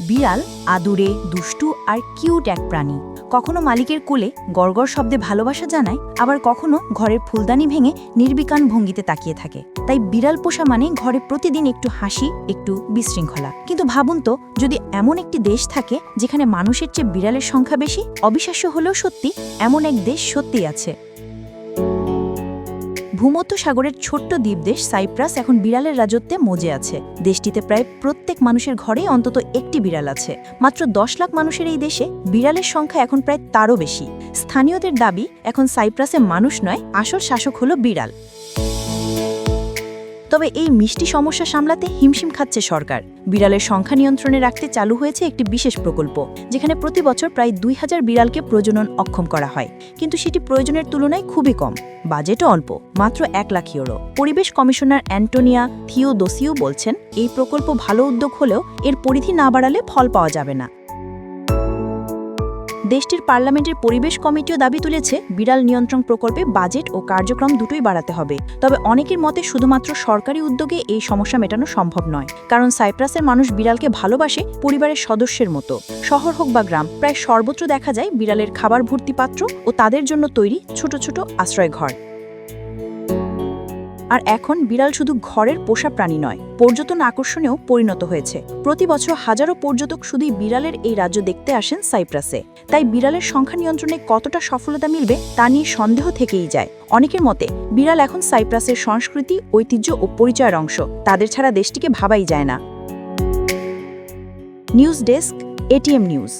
বিড়াল, আদুরে, দুষ্টু আর কিউট এক প্রাণী। কখনো মালিকের কোলে গড়গড় শব্দে ভালোবাসা জানায়, আবার কখনো ঘরের ফুলদানি ভেঙে নির্বিকান ভঙ্গিতে তাকিয়ে থাকে। তাই বিড়াল পোষা মানে ঘরে প্রতিদিন একটু হাসি, একটু বিশৃঙ্খলা। কিন্তু ভাবুন তো, যদি এমন একটি দেশ থাকে, যেখানে মানুষের চেয়ে বিড়ালের সংখ্যা বেশি, অবিশ্বাস্য হলেও সত্যি এমন এক দেশ সত্যি আছে। ভূমধ্য সাগরের ছোট্ট দ্বীপদেশ সাইপ্রাস এখন বিড়ালের রাজত্বে মজে আছে। দেশটিতে প্রায় প্রত্যেক মানুষের ঘরেই অন্তত একটি বিড়াল আছে। মাত্র দশ লাখ মানুষের এই দেশে বিড়ালের সংখ্যা এখন প্রায় তারও বেশি। স্থানীয়দের দাবি, এখন সাইপ্রাসে মানুষ নয়, আসল শাসক হলো বিড়াল। তবে এই মিষ্টি সমস্যা সামলাতে হিমশিম খাচ্ছে সরকার। বিড়ালের সংখ্যা নিয়ন্ত্রণে রাখতে চালু হয়েছে একটি বিশেষ প্রকল্প, যেখানে প্রতি বছর প্রায় দুই হাজার বিড়ালকে প্রজনন অক্ষম করা হয়। কিন্তু সেটি প্রয়োজনের তুলনায় খুবই কম, বাজেটও অল্প, মাত্র এক লাখ ইউরো। পরিবেশ কমিশনার অ্যান্টোনিয়া থিওদোসিও বলছেন, এই প্রকল্প ভালো উদ্যোগ হলেও এর পরিধি না বাড়ালে ফল পাওয়া যাবে না। দেশটির পার্লামেন্টের পরিবেশ কমিটিও দাবি তুলেছে, বিড়াল নিয়ন্ত্রণ প্রকল্পে বাজেট ও কার্যক্রম দুটোই বাড়াতে হবে। তবে অনেকের মতে শুধুমাত্র সরকারি উদ্যোগে এই সমস্যা মেটানো সম্ভব নয়, কারণ সাইপ্রাসের মানুষ বিড়ালকে ভালোবাসে পরিবারের সদস্যের মতো। শহর হোক বা গ্রাম, প্রায় সর্বত্র দেখা যায় বিড়ালের খাবার ভর্তি পাত্র ও তাদের জন্য তৈরি ছোট ছোট আশ্রয় ঘর আর এখন বিড়াল শুধু ঘরের পোষা প্রাণী নয়, পর্যটন আকর্ষণেও পরিণত হয়েছে। প্রতি বছর হাজারো পর্যটক শুধুই বিড়ালের এই রাজ্য দেখতে আসেন সাইপ্রাসে। তাই বিড়ালের সংখ্যা নিয়ন্ত্রণে কতটা সফলতা মিলবে তা নিয়ে সন্দেহ থেকেই যায়। অনেকের মতে, বিড়াল এখন সাইপ্রাসের সংস্কৃতি, ঐতিহ্য ও পরিচয়ের অংশ। তাদের ছাড়া দেশটিকে ভাবাই যায় না। News desk, ATM news.